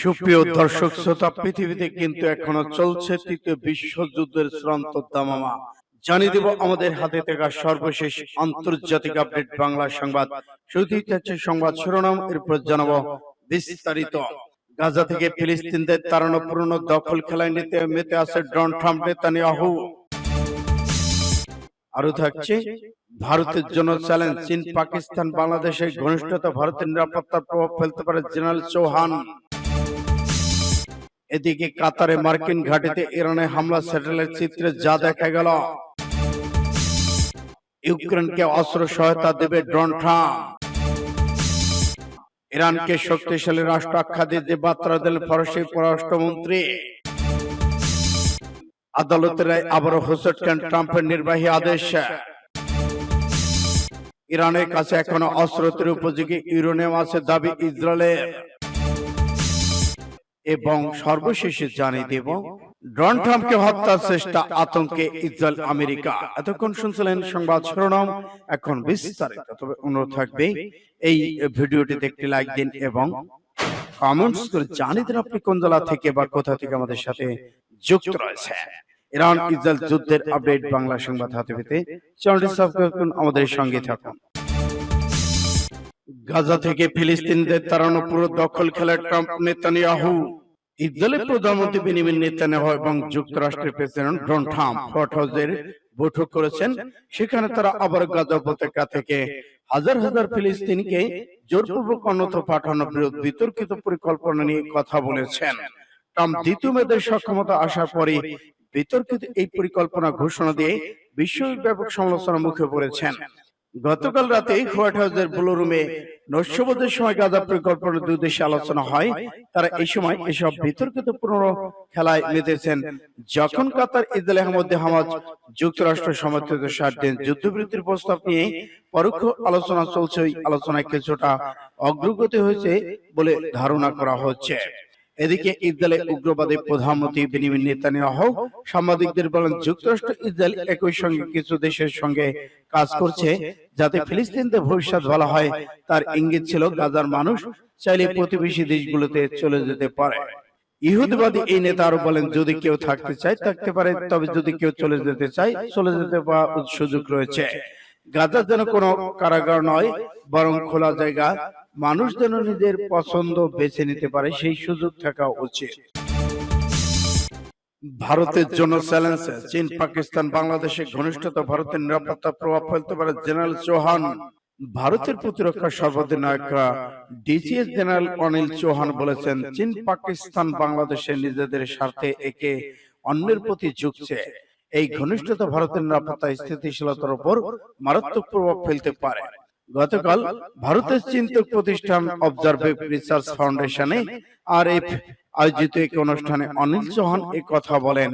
সুপ্রিয় দর্শক শ্রোতা, পৃথিবীতে কিন্তু এখনও চলছে তৃতীয় বিশ্বযুদ্ধের চূড়ান্ত দামামা। জানিয়ে দেব আমাদের হাতে থাকা সর্বশেষ আন্তর্জাতিক আপডেট বাংলা সংবাদ। শুরুতেই থাকছে সংবাদ শিরোনাম, এরপর জানাব বিস্তারিত। গাজা থেকে ফিলিস্তিনদের তাড়ানো পুরনো দখল খেলায় নিতে মেতে আছে ডন ট্রাম্প, নেতানিয়াহু। আরও থাকছে, ভারতের জন্য চ্যালেঞ্জ, চীন, পাকিস্তান, বাংলাদেশের ঘনিষ্ঠতা, ভারতের নিরাপত্তার প্রভাব ফেলতে পারে জেনারেল চৌহান। এদিকে কাতারে মার্কিন ঘাটিতে ইরানে হামলা স্যাটেলাইট চিত্রে যা দেখা গেল। ইউক্রেনকে অস্ত্র সহায়তা দেবে ডন ট্রাম্প ইরানকে শক্তিশালী রাষ্ট্র আখ্যা যে বার্তা দিলেন ফরাসি পররাষ্ট্রমন্ত্রী। আদালতের আবারও হোসেট খান ট্রাম্পের নির্বাহী আদেশ। ইরানের কাছে এখনও অস্ত্রোত্তর উপযোগী ইউরেনিয়াম আছে দাবি ইসরায়েলের। এবং সর্বশেষে জানিয়ে দেব ডোনাল্ড ট্রাম্পকে হত্যার চেষ্টা আতঙ্কে ইসরায়েল আমেরিকা। এতক্ষণ শুনছিলেন সংবাদ শিরোনাম এখন বিস্তারিত। তবে অনুরোধ থাকবে এই ভিডিওটিতে একটি লাইক দিন এবং কমেন্টস করে জানিয়ে দিন আপনি কোন জেলা থেকে বা কোথা থেকে আমাদের সাথে যুক্ত রয়েছে। ইরান ইসরায়েল যুদ্ধের আপডেট বাংলা সংবাদ হাতে পেতে চ্যানেলটি সাবস্ক্রাইব করুন আমাদের সঙ্গে থাকুন। গাজা থেকে ফিলিস্তিনদের তাড়ানো পুরো দখল খেলার ট্রাম্প নেতানিয়াহু ইসরায়েলের প্রধানমন্ত্রী বেনিমিন নেতানিয়াহু এবং যুক্তরাষ্ট্রের প্রেসিডেন্ট ডোনাল্ড ট্রাম্প হোয়াইট হাউসের বৈঠক করেছেন। সেখানে তারা আবার গাজা উপত্যকা থেকে হাজার হাজার ফিলিস্তিনিকে জোরপূর্বক অন্যত্র পাঠানোর বিরুদ্ধে বিতর্কিত পরিকল্পনা নিয়ে কথা বলেছেন। ট্রাম্প দ্বিতীয় মেয়াদের সক্ষমতা আসার পরে বিতর্কিত এই পরিকল্পনা ঘোষণা দিয়ে বিশ্বব্যাপক সমালোচনার মুখে পড়েছেন। গতকাল রাতে হোয়াইট হাউসের ব্লু রুমে নৈশবোধের সময় গাজা পরিকল্পনার দুই দেশে আলোচনা হয়। তারা এই সময় এসব বিতর্কিত পুনর খেলায় মেতেছেন। যখন কাতার ইসরায়েলের মধ্যে হামাজ যুক্তরাষ্ট্র সমর্থিত ষাট দিন যুদ্ধবিরতির প্রস্তাব নিয়ে পরোক্ষ আলোচনা চলছে। ওই আলোচনায় কিছুটা অগ্রগতি হয়েছে বলে ধারণা করা হচ্ছে। এদিকে ইসরায়েলের উগ্রবাদী প্রধানমন্ত্রী বেনিমিন নেতানিয়াহু সাংবাদিকদের বলেন যুক্তরাষ্ট্র ইসরায়েল একই সঙ্গে কিছু দেশের সঙ্গে কাজ করছে যাতে ফিলিস্তিনদের ভবিষ্যৎ ভালো হয়। তার ইঙ্গিত ছিল গাজার মানুষ চাইলে প্রতিবেশী দেশগুলোতে চলে যেতে পারে। ইহুদিবাদী এই নেতা আরও বলেন যদি কেউ থাকতে চায় থাকতে পারে তবে যদি কেউ চলে যেতে চায় চলে যেতে পারার সুযোগ রয়েছে। গাজা যেন কোনো কারাগার নয় বরং খোলা জায়গা মানুষ যেন নিজের পছন্দ বেছে নিতে পারে, সেই সুযোগ থাকা উচিত। ভারতের জন্য চ্যালেঞ্জ, চীন, পাকিস্তান বাংলাদেশের ঘনিষ্ঠতা, ভারতের নিরাপত্তা প্রভাব ফেলতে পারে জেনারেল চৌহান। ভারতের প্রতিরক্ষা সর্বাধিনায়ক ডিজিএস জেনারেল অনিল চৌহান বলেছেন, চীন, পাকিস্তান, বাংলাদেশে নিজেদের স্বার্থে একে অন্যের প্রতি ঝুঁকছে। এই ঘনিষ্ঠতা ভারতের নিরাপত্তা স্থিতিশীলতার উপর মারাত্মক প্রভাব ফেলতে পারে। গতকাল ভারতের চিন্তক প্রতিষ্ঠান অবজারভেভ রিসার্চ ফাউন্ডেশনে আর এফ আয়োজিত এক অনুষ্ঠানে অনিল চৌহান এ কথা বলেন।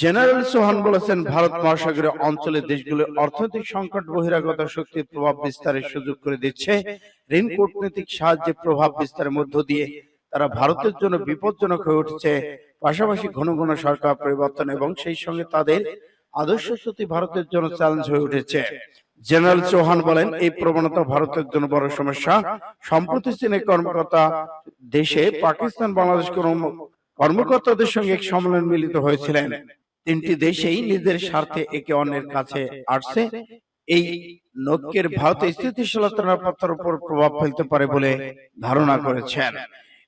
জেনারেল চৌহান বলেছেন ভারত মহাসাগরীয় অঞ্চলের দেশগুলো অর্থনৈতিক সংকট বহিরাগত শক্তির প্রভাব বিস্তারের সুযোগ করে দিচ্ছে। ঋণ কূটনৈতিক সাহায্যে প্রভাব বিস্তারের মধ্য দিয়ে তারা ভারতের জন্য বিপজ্জনক হয়ে উঠছে। পাশাপাশি ঘন ঘন সরকার পরিবর্তন এবং সেই সঙ্গে তাদের আদর্শ ভারতের জন্য চ্যালেঞ্জ হয়ে উঠেছে। জেনারেল চৌহান বলেন এই প্রবণতা ভারতের জন্য বড় সমস্যা। সম্প্রতি চীনের কর্মকর্তা দেশে পাকিস্তান বাংলাদেশ কর্মকর্তাদের সঙ্গে এক সম্মেলন মিলিত হয়েছিলেন। তিনটি দেশেই নিজের স্বার্থে একে অন্যের কাছে আসছে। এই নক্যের ভারতের স্থিতিশীলতা নিরাপত্তার উপর প্রভাব ফেলতে পারে বলে ধারণা করেছেন।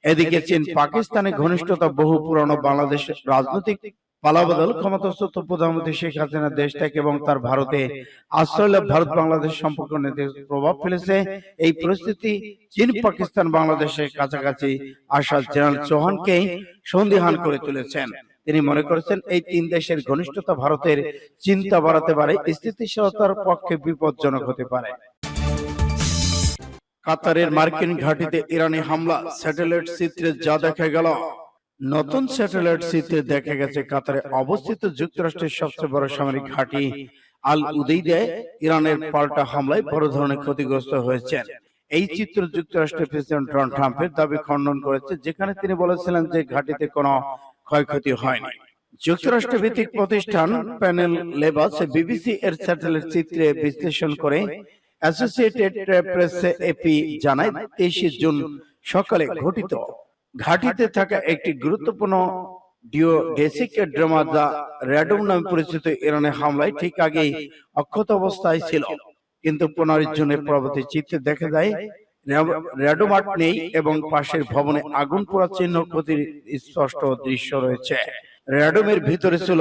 এদিকে চীন পাকিস্তানে ঘনিষ্ঠতা বহু পুরানো বাংলাদেশের রাজনৈতিক পালাবদল ক্ষমতাচ্যুত প্রধানমন্ত্রী শেখ হাসিনা দেশ থেকে এবং তার ভারতে আশ্রয় ভারত বাংলাদেশ সম্পর্ক প্রভাব ফেলেছে, এই পরিস্থিতি চীন, পাকিস্তান, বাংলাদেশের কাছাকাছি আসা জেনারেল চৌহানকে সন্দিহান করে তুলেছেন। তিনি মনে করেছেন, এই তিন দেশের ঘনিষ্ঠতা ভারতের চিন্তা বাড়াতে পারে, স্থিতিশীলতার পক্ষে বিপজ্জনক হতে পারে। কাতারের মার্কিন ঘাটিতে ইরানি হামলা, স্যাটেলাইট চিত্রে যা দেখা গেল। নতুন স্যাটেলাইট চিত্রে দেখা গেছে কাতারে অবস্থিত যুক্তরাষ্ট্রের সবচেয়ে বড় সামরিক ঘাঁটি আল উদেইদে ইরানের পাল্টা হামলায় বড় ধরনের ক্ষতিগ্রস্ত হয়েছেন। এই চিত্র যুক্তরাষ্ট্রের প্রেসিডেন্ট ডোনাল্ড ট্রাম্পের দাবি খণ্ডন করেছে যেখানে তিনি বলেছিলেন যে ঘাঁটিতে কোনো ক্ষয়ক্ষতি হয়নি। যুক্তরাষ্ট্র ভিত্তিক প্রতিষ্ঠান প্যানেল লেবাস বিবিসি এর স্যাটেলাইট চিত্রে বিশ্লেষণ করে অ্যাসোসিয়েটেড প্রেস এপি জানায় তেইশে জুন সকালে ঘটিত ঘাঁটিতে থাকা একটি গুরুত্বপূর্ণ ডিওডেসিক ড্রামা যা র্যাডম নামে পরিচিত ইরানের হামলায় ঠিক আগেই অক্ষত অবস্থায় ছিল। কিন্তু পনেরো জনের পরবর্তী চিত্রে দেখা যায় র্যাডোমার্ট নেই এবং পাশের ভবনে আগুন পোড়া চিহ্ন ক্ষতির স্পষ্ট দৃশ্য রয়েছে। র্যাডোমের ভিতরে ছিল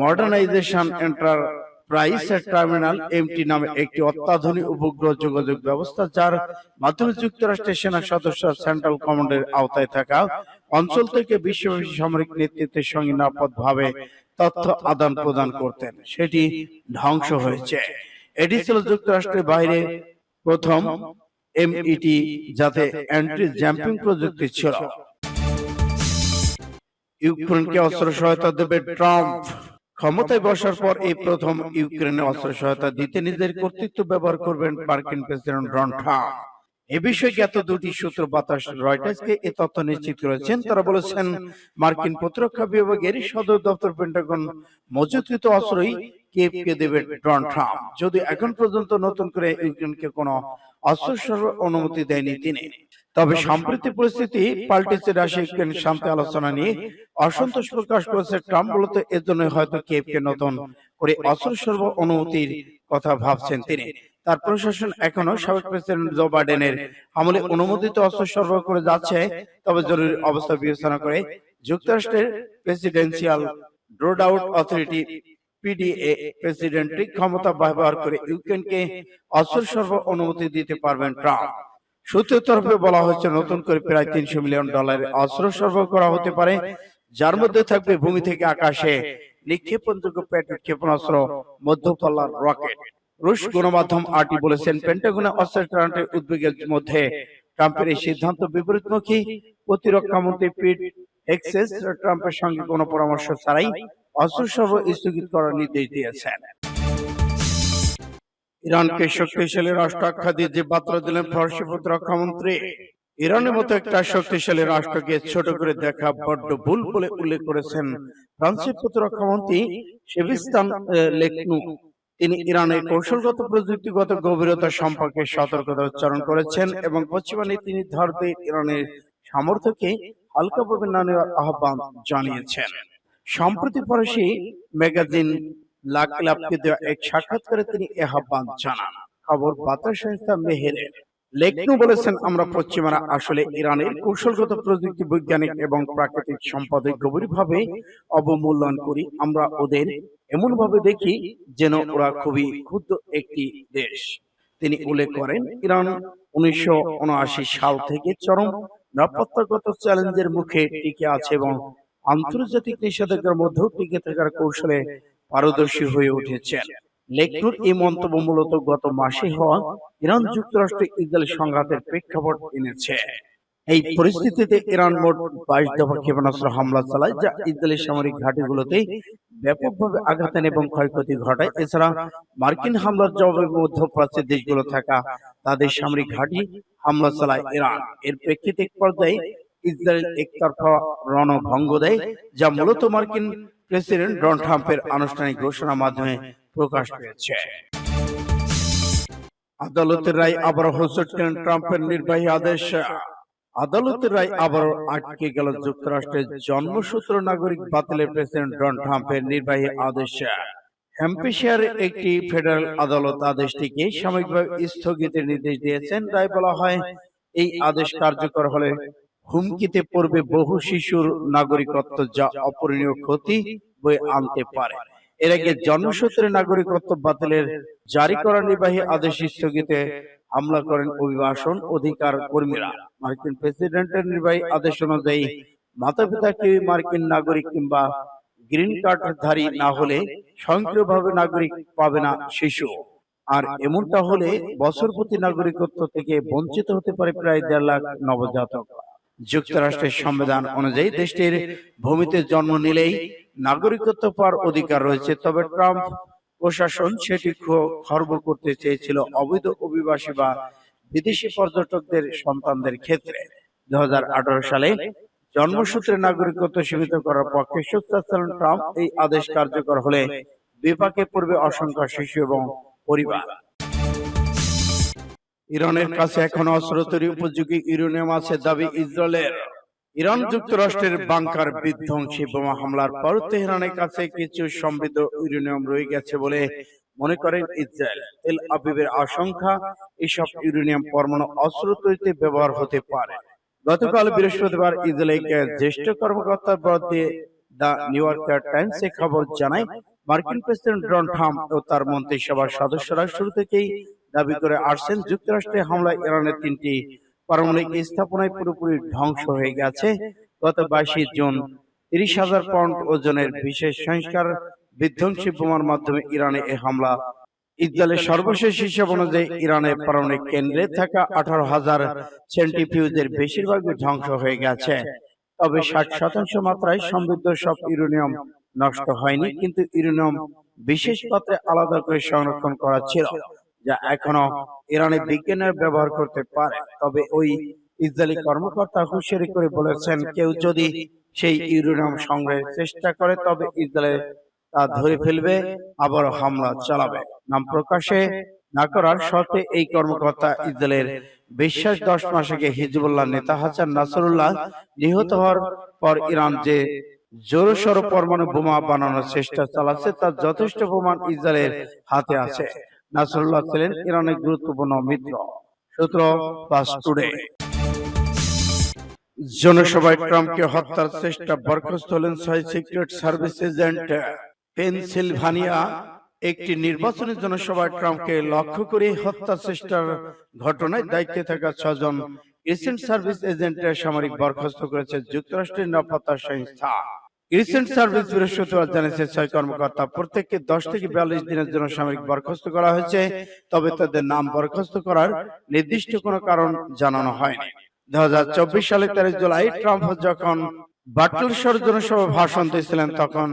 মডার্নাইজেশন এন্টারপ্রাইজ টার্মিনাল এমটি নামে একটি অত্যাধুনিক উপগ্রহ যোগাযোগ ব্যবস্থা যার মাধ্যমে যুক্তরাষ্ট্রের সেনা সদস্য সেন্ট্রাল কমান্ডের আওতায় থাকা অঞ্চল থেকে বিশ্বব্যাপী সামরিক নেতৃত্বের সঙ্গে নিরাপদভাবে তথ্য আদান প্রদান করতেন সেটি ধ্বংস হয়েছে। এটি ছিল যুক্তরাষ্ট্রের বাইরে প্রথম এমইটি যাতে অ্যান্টি জাম্পিং প্রযুক্তি ছিল। ইউক্রেনকে অস্ত্র সহায়তা দেবে ট্রাম্প ক্ষমতায় বসার পর এই প্রথম ইউক্রেনে অস্ত্র সহায়তা দিতে নিজের কর্তৃত্ব ব্যবহার করবেন মার্কিন প্রেসিডেন্ট ডোনাল্ড ট্রাম্প। এ বিষয়ে জ্ঞাত দুটি সূত্র বাতাস রয়টার্সকে এ তথ্য নিশ্চিত করেছেন। তারা বলেছেন মার্কিন প্রতিরক্ষা বিভাগের সদর দপ্তর পেন্টাগন মজুতকৃত অস্ত্রই কিয়েভকে দেবে ডোনাল্ড ট্রাম্প। যদি এখন পর্যন্ত নতুন করে ইউক্রেনকে কোনো অস্ত্র সরবরাহ অনুমতি দেয়নি তিনি। তবে সম্প্রতি পরিস্থিতি পাল্টেছে রাশিয়া ইউক্রেন শান্তি আলোচনা নিয়ে। অসন্তোষ প্রকাশ করেছে ট্রাম্প মূলত এর জন্য হয়তো কিয়েভকে নতুন করে অস্ত্র সরবরাহ অনুমতির কথা ভাবছেন তিনি। তার প্রশাসন এখনও সাবেক প্রেসিডেন্ট জো বাইডেনের আমলে অনুমোদিত অস্ত্র সরবরাহ করে যাচ্ছে তবে জরুরি অবস্থা বিবেচনা করে যুক্তরাষ্ট্রের presidential drawdown authority PDA প্রেসিডেন্টই ক্ষমতা ব্যবহার করে ইউক্রেনকে অস্ত্র সরবরাহ অনুমতি দিতে পারবেন ট্রাম্প সূত্রের তরফে বলা হয়েছে নতুন করে প্রায় তিনশো মিলিয়ন ডলারের অস্ত্র সরবরাহ করা হতে পারে যার মধ্যে থাকবে ভূমি থেকে আকাশে নিক্ষেপণযোগ্য প্যাট্রিট ক্ষেপণাস্ত্র মধ্যপল্লার রকেট। রুশ গণমাধ্যম আরটি বলেছেন পেন্টাগনে অস্ত্রের উদ্বেগের মধ্যে ট্রাম্পের এই সিদ্ধান্ত বিপরীতমুখী প্রতিরক্ষা মন্ত্রী পিট এক্সেস ট্রাম্পের সঙ্গে কোনো পরামর্শ ছাড়াই অস্ত্র সরবরাহ স্থগিত করার নির্দেশ দিয়েছেন। ইরানকে শক্তিশালী রাষ্ট্র আখ্যা দিয়ে যে বার্তা দিলেন ফরাসি প্রতিরক্ষা মন্ত্রী ইরানের মতো একটা শক্তিশালী রাষ্ট্রকে ছোট করে দেখা বড্ড ভুল বলে উল্লেখ করেছেন ফ্রান্সের প্রতিরক্ষা মন্ত্রী সেবিস্তান লেকনু তিনি ইরানের কৌশলগত, প্রযুক্তিগত গভীরতা সম্পর্কে সতর্কতা উচ্চারণ করেছেন এবং পশ্চিমা নীতি নির্ধারকদের ইরানের সামর্থ্যকে হালকাভাবে না নেওয়ার আহ্বান জানিয়েছেন। সম্প্রতি ফরাসি ম্যাগাজিন লাখ লাভকে দেওয়া এক সাক্ষাৎকারে তিনি এ আহ্বান জানান। খবর বার্তা সংস্থা মেহেরের। লেখনু বলেছেন আমরা পশ্চিমারা আসলে ইরানের কৌশলগত প্রযুক্তি বৈজ্ঞানিক এবং প্রাকৃতিক সম্পদে গভীরভাবে অবমূল্যায়ন করি। আমরা ওদের এমন ভাবে দেখি যেন ওরা খুবই ক্ষুদ্র একটি দেশ। তিনি উল্লেখ করেন ইরান উনিশশো উনআশি সাল থেকে চরম নিরাপত্তাগত চ্যালেঞ্জের মুখে টিকে আছে এবং আন্তর্জাতিক নিষেধাজ্ঞার মধ্যেও টিকে থাকার কৌশলে পারদর্শী হয়ে উঠেছে লেকটুর এই মন্তব্য মূলত গত মাসে হওয়া ইরান যুক্তরাষ্ট্র ইসরায়েল সংঘাতের প্রেক্ষাপট এনেছে। এই পরিস্থিতিতে ইরান মোট বাইশ দফা ক্ষেপণাস্ত্র হামলা চালায় যা ইসরায়েলি সামরিক ঘাঁটিগুলোতে ব্যাপকভাবে আঘাত এবং ক্ষয়ক্ষতি ঘটায়। এছাড়া মার্কিন হামলার জবাবে মধ্যপ্রাচ্যের দেশগুলো থাকা তাদের সামরিক ঘাঁটি হামলা চালায় ইরান। এর প্রেক্ষিতে পর্যায়ে ইসরায়েল একতরফা রণভঙ্গ দেয় যা মূলত মার্কিন প্রেসিডেন্ট ডোনাল্ড ট্রাম্পের আনুষ্ঠানিক ঘোষণার মাধ্যমে প্রকাশ পেয়েছে। আদালতের রায় আবার হোসট করেন ট্রাম্পের নির্বাহী আদেশ। আদালতের রায় আবার আটকে গেল যুক্তরাষ্ট্রের জন্মসূত্র নাগরিক বাতিলের প্রেসিডেন্ট ডোনাল্ড ট্রাম্পের নির্বাহী আদেশ। হ্যাম্পেশিয়ারের একটি ফেডারেল আদালত আদেশটিকে সাময়িকভাবে স্থগিতের নির্দেশ দিয়েছেন। রায় বলা হয় এই আদেশ কার্যকর হলে হুমকিতে পড়বে বহু শিশুর নাগরিকত্ব যা অপূরণীয় ক্ষতি বয়ে আনতে পারে। এর আগে জন্মসূত্রে নাগরিকত্ব বাতিলের জারি করা নির্বাহী আদেশ স্থগিতে হামলা করেন অভিবাসন অধিকার কর্মীরা। মার্কিন প্রেসিডেন্টের নির্বাহী আদেশ অনুযায়ী মাতা পিতা কেউ মার্কিন নাগরিক কিংবা গ্রিন কার্ড ধারী না হলে স্বয়ংক্রিয়ভাবে নাগরিক পাবে না শিশু। আর এমনটা হলে বছর প্রতি নাগরিকত্ব থেকে বঞ্চিত হতে পারে প্রায় দেড় লাখ নবজাতক। যুক্তরাষ্ট্রের সংবিধান অনুযায়ী দেশটির ভূমিতে জন্ম নিলেই নাগরিকত্ব পাওয়ার অধিকার রয়েছে। তবে ট্রাম্প প্রশাসন সেটি খর্ব করতে চেয়েছিল অবৈধ অভিবাসী বা বিদেশি পর্যটকদের সন্তানদের ক্ষেত্রে দু হাজার আঠারো সালে জন্মসূত্রে নাগরিকত্ব সীমিত করার পক্ষে সোচ্চার ট্রাম্প এই আদেশ কার্যকর হলে বিপাকে পড়বে অসংখ্য শিশু এবং পরিবার। ইরানের কাছে এখনও অস্ত্র তৈরি উপযোগী ইউরেনিয়াম আছে দাবি ইসরায়েলের। ইরান যুক্তরাষ্ট্রের বাংকার বিধ্বংসী বোমা হামলার পর তেহরানের কাছে কিছু সমৃদ্ধ ইউরেনিয়াম রয়ে গেছে বলে মনে করেন ইসরায়েল। তেল আবিবের আশঙ্কা এসব ইউরেনিয়াম পরমাণু অস্ত্র তৈরিতে ব্যবহার হতে পারে। গতকাল বৃহস্পতিবার ইসরায়েলের জ্যেষ্ঠ কর্মকর্তার বরাদ্দে দ্য নিউ ইয়র্কার টাইমসে খবর জানায় মার্কিন প্রেসিডেন্ট ডোনাল্ড ট্রাম্প ও তার মন্ত্রিসভার সদস্যরা শুরু থেকেই দাবি করে আসছেন যুক্তরাষ্ট্রের হামলায় ইরানের তিনটি পারমাণবিক স্থাপনায় পুরোপুরি ধ্বংস হয়ে গেছে। গত বাইশে জুন তিরিশ হাজার পাউন্ড ওজনের বিশেষ সংস্কার বিধ্বংসী বোমার মাধ্যমে ইরানে এ হামলা। ইসরায়েলের সর্বশেষ হিসাব অনুযায়ী ইরানের পারমাণবিক কেন্দ্রে থাকা আঠারো হাজার সেন্টিফিউজের বেশিরভাগই ধ্বংস হয়ে গেছে। তবে ষাট শতাংশ মাত্রায় সমৃদ্ধ সব ইউরেনিয়াম নষ্ট হয়নি। কিন্তু ইউরেনিয়াম বিশেষ পাত্রে আলাদা করে সংরক্ষণ করা ছিল যা এখনও ইরানের বিজ্ঞানের ব্যবহার করতে পারে। তবে ওই ইসরায়েলি কর্মকর্তা হুঁশিয়ারি করে বলেছেন, কেউ যদি সেই ইউরেনিয়াম সংগ্রহের চেষ্টা করে, তবে ইসরায়েল তা ধরে ফেলবে, আবার হামলা চালাবে। নাম প্রকাশে না করার শর্তে এই কর্মকর্তা ইসরায়েলের বিশ্বাস দশ মাস আগে হিজবুল্লাহ নেতা হাসান নাসরুল্লাহ নিহত হওয়ার পর ইরান যে জোরসড় পরমাণু বোমা বানানোর চেষ্টা চালাচ্ছে, তার যথেষ্ট প্রমাণ ইসরায়েলের হাতে আছে। নাসরুল্লাহ ছিলেন ইরানের গুরুত্বপূর্ণ মিত্র। সূত্র পাস টুডে জনসভায় ট্রাম্পকে হত্যার চেষ্টা বরখাস্ত হলেন ছয় সিক্রেট সার্ভিস এজেন্ট পেনসিলভানিয়া। একটি নির্বাচনী জনসভায় ট্রাম্পকে লক্ষ্য করে হত্যা চেষ্টার ঘটনায় দায়িত্বে থাকা ছজন রিসেন্ট সার্ভিস এজেন্টের সামরিক বরখাস্ত করেছে যুক্তরাষ্ট্রের নিরাপত্তা সংস্থা। রিসেন্ট সার্ভিস বৃহস্পতিবার জানিয়েছে ছয় কর্মকর্তা প্রত্যেককে দশ থেকে বিয়াল্লিশ দিনের জন্য সামরিক বরখাস্ত করা হয়েছে তবে তাদের নাম বরখাস্ত করার নির্দিষ্ট কোনো কারণ জানানো হয়নি। দু হাজার চব্বিশ সালের তেরোই জুলাই ট্রাম্প যখন বাটলসর জনসভা ভাষণ দিয়েছিলেন তখন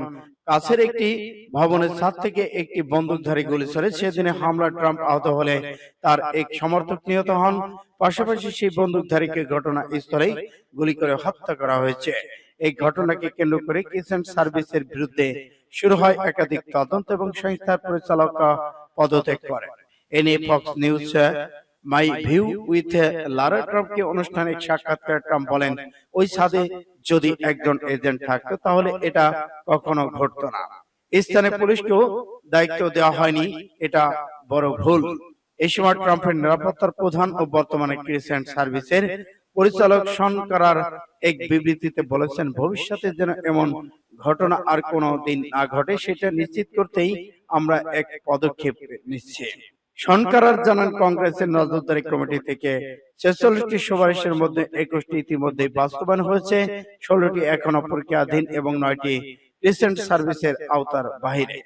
কাছের একটি ভবনের ছাদ থেকে একটি বন্দুকধারী গুলি ছড়ে সেদিনে হামলা ট্রাম্প আহত হলে তার এক সমর্থক নিহত হন। পাশাপাশি সেই বন্দুকধারীকে ঘটনা স্থলেই গুলি করে হত্যা করা হয়েছে। এই ঘটনাকে কেন্দ্র করে কিচেন সার্ভিসের বিরুদ্ধে শুরু হয় একাধিক তদন্ত এবং সংস্থার পরিচালক পদত্যাগ করে এ নিয়ে Fox News my view with Lara ট্রাম্পকে অনুষ্ঠানে এক সাক্ষাৎকারে ট্রাম্প বলেন, ওই ছাদে যদি একজন এজেন্ট থাকতো, তাহলে এটা কখনো ঘটতো না। স্থানে পুলিশকেও দায়িত্ব দেওয়া হয়নি, এটা বড় ভুল। এই সময় ট্রাম্পের নিরাপত্তার প্রধান ও বর্তমানে ক্রিসেন্ট সার্ভিসের পরিচালক শন করার এক বিবৃতিতে বলেছেন, ভবিষ্যতে যেন এমন ঘটনা আর কোনো দিন না ঘটে, সেটা নিশ্চিত করতেই আমরা এক পদক্ষেপ নিচ্ছি। সনকারার জানান, কংগ্রেসের নজরদারি কমিটি থেকে ছেচল্লিশটি সুপারিশের মধ্যে একুশটি ইতিমধ্যে বাস্তবায়ন হয়েছে, ষোলোটি এখনও পরীক্ষাধীন এবং নয়টি রিসেন্ট সার্ভিসের আওতার বাহিরে।